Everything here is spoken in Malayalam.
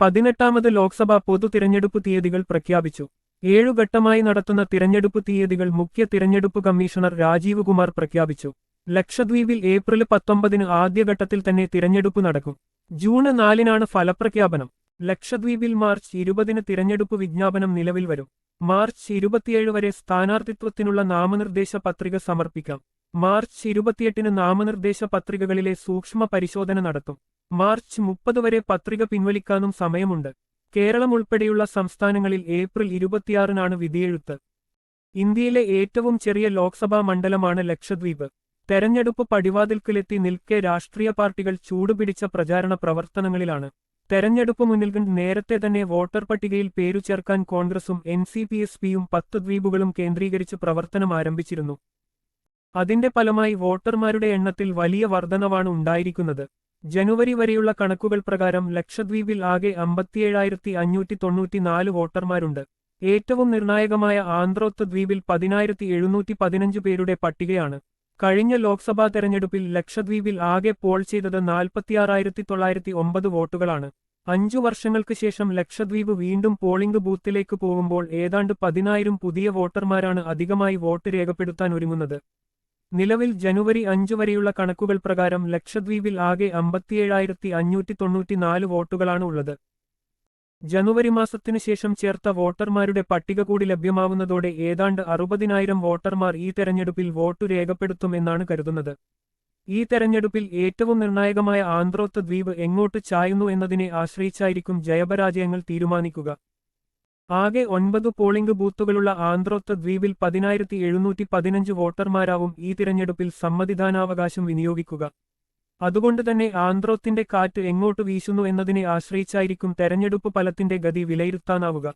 പതിനെട്ടാമത് ലോക്സഭാ പൊതു തിരഞ്ഞെടുപ്പ് തീയതികൾ പ്രഖ്യാപിച്ചു. ഏഴുഘട്ടമായി നടത്തുന്ന തിരഞ്ഞെടുപ്പ് തീയതികൾ മുഖ്യ തിരഞ്ഞെടുപ്പ് കമ്മീഷണർ രാജീവ് കുമാർ പ്രഖ്യാപിച്ചു. ലക്ഷദ്വീപിൽ ഏപ്രിൽ പത്തൊമ്പതിന് ആദ്യഘട്ടത്തിൽ തന്നെ തിരഞ്ഞെടുപ്പ് നടക്കും. ജൂൺ നാലിനാണ് ഫലപ്രഖ്യാപനം. ലക്ഷദ്വീപിൽ മാർച്ച് ഇരുപതിന് തിരഞ്ഞെടുപ്പ് വിജ്ഞാപനം നിലവിൽ വരും. മാർച്ച് ഇരുപത്തിയേഴ് വരെ സ്ഥാനാർത്ഥിത്വത്തിനുള്ള നാമനിർദ്ദേശ പത്രിക സമർപ്പിക്കാം. മാർച്ച് ഇരുപത്തിയെട്ടിന് നാമനിർദ്ദേശ പത്രികകളിലെ സൂക്ഷ്മ പരിശോധന നടത്തും. മാർച്ച് മുപ്പത് വരെ പത്രിക പിൻവലിക്കാനും സമയമുണ്ട്. കേരളം ഉൾപ്പെടെയുള്ള സംസ്ഥാനങ്ങളിൽ ഏപ്രിൽ ഇരുപത്തിയാറിനാണ് വിധിയെഴുത്ത്. ഇന്ത്യയിലെ ഏറ്റവും ചെറിയ ലോക്സഭാ മണ്ഡലമാണ് ലക്ഷദ്വീപ്. തെരഞ്ഞെടുപ്പ് പടിവാതിൽക്കിലെത്തി നിൽക്കെ രാഷ്ട്രീയ പാർട്ടികൾ ചൂടുപിടിച്ച പ്രചാരണ പ്രവർത്തനങ്ങളിലാണ്. തെരഞ്ഞെടുപ്പ് മുന്നിൽ കണ്ട് നേരത്തെ തന്നെ വോട്ടർ പട്ടികയിൽ പേരു ചേർക്കാൻ കോൺഗ്രസും എൻ സി പി എസ് പിയും പത്ത് ദ്വീപുകളും കേന്ദ്രീകരിച്ച് പ്രവർത്തനം ആരംഭിച്ചിരുന്നു. അതിന്റെ ഫലമായി വോട്ടർമാരുടെ എണ്ണത്തിൽ വലിയ വർധനവാണ് ഉണ്ടായിരിക്കുന്നത്. ജനുവരി വരെയുള്ള കണക്കുകൾ പ്രകാരം ലക്ഷദ്വീപിൽ ആകെ അമ്പത്തിയേഴായിരത്തി അഞ്ഞൂറ്റി തൊണ്ണൂറ്റിനാല് വോട്ടർമാരുണ്ട്. ഏറ്റവും നിർണായകമായ ആന്ധ്രോത്ത് ദ്വീപിൽ പതിനായിരത്തി എഴുന്നൂറ്റി പതിനഞ്ച് പേരുടെ പട്ടികയാണ്. കഴിഞ്ഞ ലോക്സഭാ തെരഞ്ഞെടുപ്പിൽ ലക്ഷദ്വീപിൽ ആകെ പോൾ ചെയ്തത് നാൽപ്പത്തിയാറായിരത്തി തൊള്ളായിരത്തി ഒമ്പത് വോട്ടുകളാണ്. അഞ്ചു വർഷങ്ങൾക്ക് ശേഷം ലക്ഷദ്വീപ് വീണ്ടും പോളിംഗ് ബൂത്തിലേക്ക് പോകുമ്പോൾ ഏതാണ്ട് പതിനായിരം പുതിയ വോട്ടർമാരാണ് അധികമായി വോട്ട് രേഖപ്പെടുത്താൻ ഒരുങ്ങുന്നത്. നിലവിൽ ജനുവരി അഞ്ചു വരെയുള്ള കണക്കുകൾ പ്രകാരം ലക്ഷദ്വീപിൽ ആകെ അമ്പത്തിയേഴായിരത്തി അഞ്ഞൂറ്റി തൊണ്ണൂറ്റിനാല് വോട്ടുകളാണ് ഉള്ളത്. ജനുവരി മാസത്തിനു ശേഷം ചേർത്ത വോട്ടർമാരുടെ പട്ടിക കൂടി ലഭ്യമാവുന്നതോടെ ഏതാണ്ട് അറുപതിനായിരം വോട്ടർമാർ ഈ തെരഞ്ഞെടുപ്പിൽ വോട്ടു രേഖപ്പെടുത്തുമെന്നാണ് കരുതുന്നത്. ഈ തെരഞ്ഞെടുപ്പിൽ ഏറ്റവും നിർണായകമായ ആന്ധ്രോത്ത് ദ്വീപ് എങ്ങോട്ട് ചായുന്നു എന്നതിനെ ആശ്രയിച്ചായിരിക്കും ജയപരാജയങ്ങൾ തീരുമാനിക്കുക. ആകെ ഒൻപത് പോളിംഗ് ബൂത്തുകളുള്ള ആന്ധ്രോത്ത് ദ്വീപിൽ പതിനായിരത്തി എഴുന്നൂറ്റി പതിനഞ്ച് വോട്ടർമാരാവും ഈ തിരഞ്ഞെടുപ്പിൽ സമ്മതിദാനാവകാശം വിനിയോഗിക്കുക. അതുകൊണ്ട് തന്നെ ആന്ധ്രോത്തിന്റെ കാറ്റ് എങ്ങോട്ട് വീശുന്നു എന്നതിനെ ആശ്രയിച്ചായിരിക്കും തെരഞ്ഞെടുപ്പ് ഫലത്തിന്റെ ഗതി വിലയിരുത്താനാവുക.